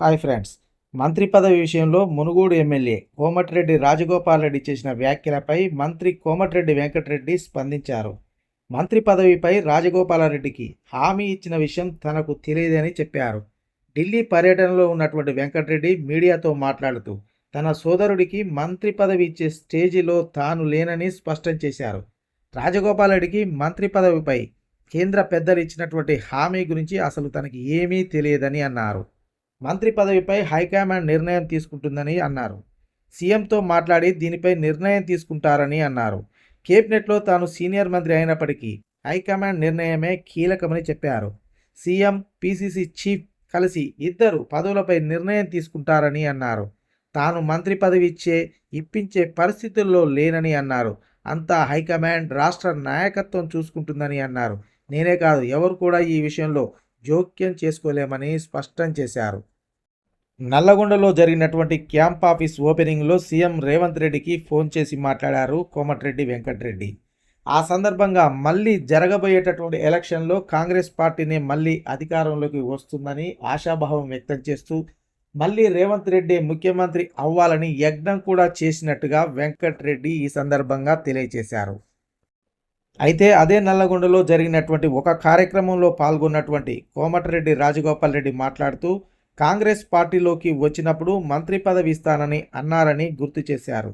Hi friends. మంత్రి పదవి విషయంలో మునుగోడు ఎమ్మెల్యే కోమటిరెడ్డి రాజగోపాల్ రెడ్డి చేసిన వ్యాఖ్యలపై మంత్రి కోమటిరెడ్డి వెంకటరెడ్డి స్పందించారు. మంత్రి పదవిపై రాజగోపాలరెడ్డికి హామీ ఇచ్చిన విషయం తనకు తెలియదని చెప్పారు. ఢిల్లీ పర్యటనలో ఉన్నటువంటి వెంకటరెడ్డి మీడియాతో మాట్లాడుతూ తన సోదరుడికి మంత్రి పదవి ఇచ్చే స్టేజిలో తాను లేనని స్పష్టం చేశారు. రాజగోపాలరెడ్డికి మంత్రి పదవిపై కేంద్ర పెద్దలు ఇచ్చినటువంటి హామీ గురించి అసలు తనకి ఏమీ తెలియదని అన్నారు. మంత్రి పదవిపై హైకమాండ్ నిర్ణయం తీసుకుంటుందని అన్నారు. సీఎంతో మాట్లాడి దీనిపై నిర్ణయం తీసుకుంటారని అన్నారు. కేబినెట్లో తాను సీనియర్ మంత్రి అయినప్పటికీ హైకమాండ్ నిర్ణయమే కీలకమని చెప్పారు. సీఎం పీసీసీ చీఫ్ కలిసి ఇద్దరు పదవులపై నిర్ణయం తీసుకుంటారని అన్నారు. తాను మంత్రి పదవి ఇచ్చే ఇప్పించే పరిస్థితుల్లో లేనని అన్నారు. అంతా హైకమాండ్ రాష్ట్ర నాయకత్వం చూసుకుంటుందని అన్నారు. నేనే కాదు ఎవరు కూడా ఈ విషయంలో జోక్యం చేసుకోలేమని స్పష్టం చేశారు. నల్లగొండలో జరిగినటువంటి క్యాంప్ ఆఫీస్ ఓపెనింగ్లో సీఎం రేవంత్ రెడ్డికి ఫోన్ చేసి మాట్లాడారు కోమటిరెడ్డి వెంకటరెడ్డి. ఆ సందర్భంగా మళ్ళీ జరగబోయేటటువంటి ఎలక్షన్లో కాంగ్రెస్ పార్టీనే మళ్ళీ అధికారంలోకి వస్తుందని ఆశాభావం వ్యక్తం చేస్తూ మళ్ళీ రేవంత్ రెడ్డి ముఖ్యమంత్రి అవ్వాలని యజ్ఞం కూడా చేసినట్టుగా వెంకటరెడ్డి ఈ సందర్భంగా తెలియజేశారు. అయితే అదే నల్లగొండలో జరిగినటువంటి ఒక కార్యక్రమంలో పాల్గొన్నటువంటి కోమటిరెడ్డి రాజగోపాల్ రెడ్డి మాట్లాడుతూ కాంగ్రెస్ పార్టీలోకి వచ్చినప్పుడు మంత్రి పదవి ఇస్తానని అన్నారని గుర్తు చేశారు.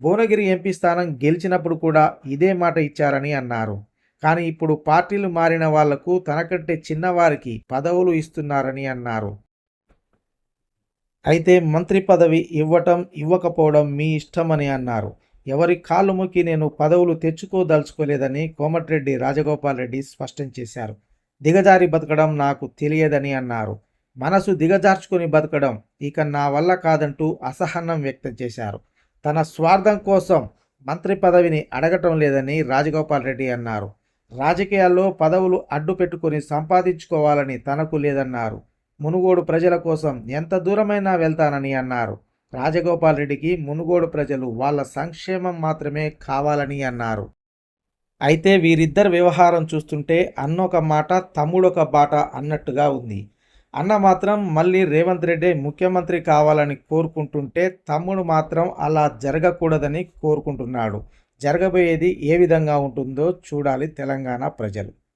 భువనగిరి ఎంపీ స్థానం గెలిచినప్పుడు కూడా ఇదే మాట ఇచ్చారని అన్నారు. కానీ ఇప్పుడు పార్టీలు మారిన వాళ్ళకు తనకంటే చిన్నవారికి పదవులు ఇస్తున్నారని అన్నారు. అయితే మంత్రి పదవి ఇవ్వటం ఇవ్వకపోవడం మీ ఇష్టమని అన్నారు. ఎవరి కాళ్ళు ముక్కి నేను పదవులు తెచ్చుకోదలుచుకోలేదని కోమటిరెడ్డి రాజగోపాల్ రెడ్డి స్పష్టం చేశారు. దిగజారి బతకడం నాకు తెలియదని అన్నారు. మనసు దిగజార్చుకొని బతకడం ఇక నా వల్ల కాదంటూ అసహనం వ్యక్తం చేశారు. తన స్వార్థం కోసం మంత్రి పదవిని అడగటం లేదని రాజగోపాల్ రెడ్డి అన్నారు. రాజకీయాల్లో పదవులు అడ్డు పెట్టుకొని సంపాదించుకోవాలని తనకు లేదన్నారు. మునుగోడు ప్రజల కోసం ఎంత దూరమైనా వెళ్తానని అన్నారు. రాజగోపాల్ రెడ్డికి మునుగోడు ప్రజలు వాళ్ళ సంక్షేమం మాత్రమే కావాలని అన్నారు. అయితే వీరిద్దరు వ్యవహారం చూస్తుంటే అన్నొక మాట తమ్ముడొక బాట అన్నట్టుగా ఉంది. అన్న మాత్రం మళ్ళీ రేవంత్ రెడ్డి ముఖ్యమంత్రి కావాలని కోరుకుంటుంటే తమ్ముడు మాత్రం అలా జరగకూడదని కోరుకుంటున్నాడు. జరగబోయేది ఏ విధంగా ఉంటుందో చూడాలి తెలంగాణ ప్రజలు.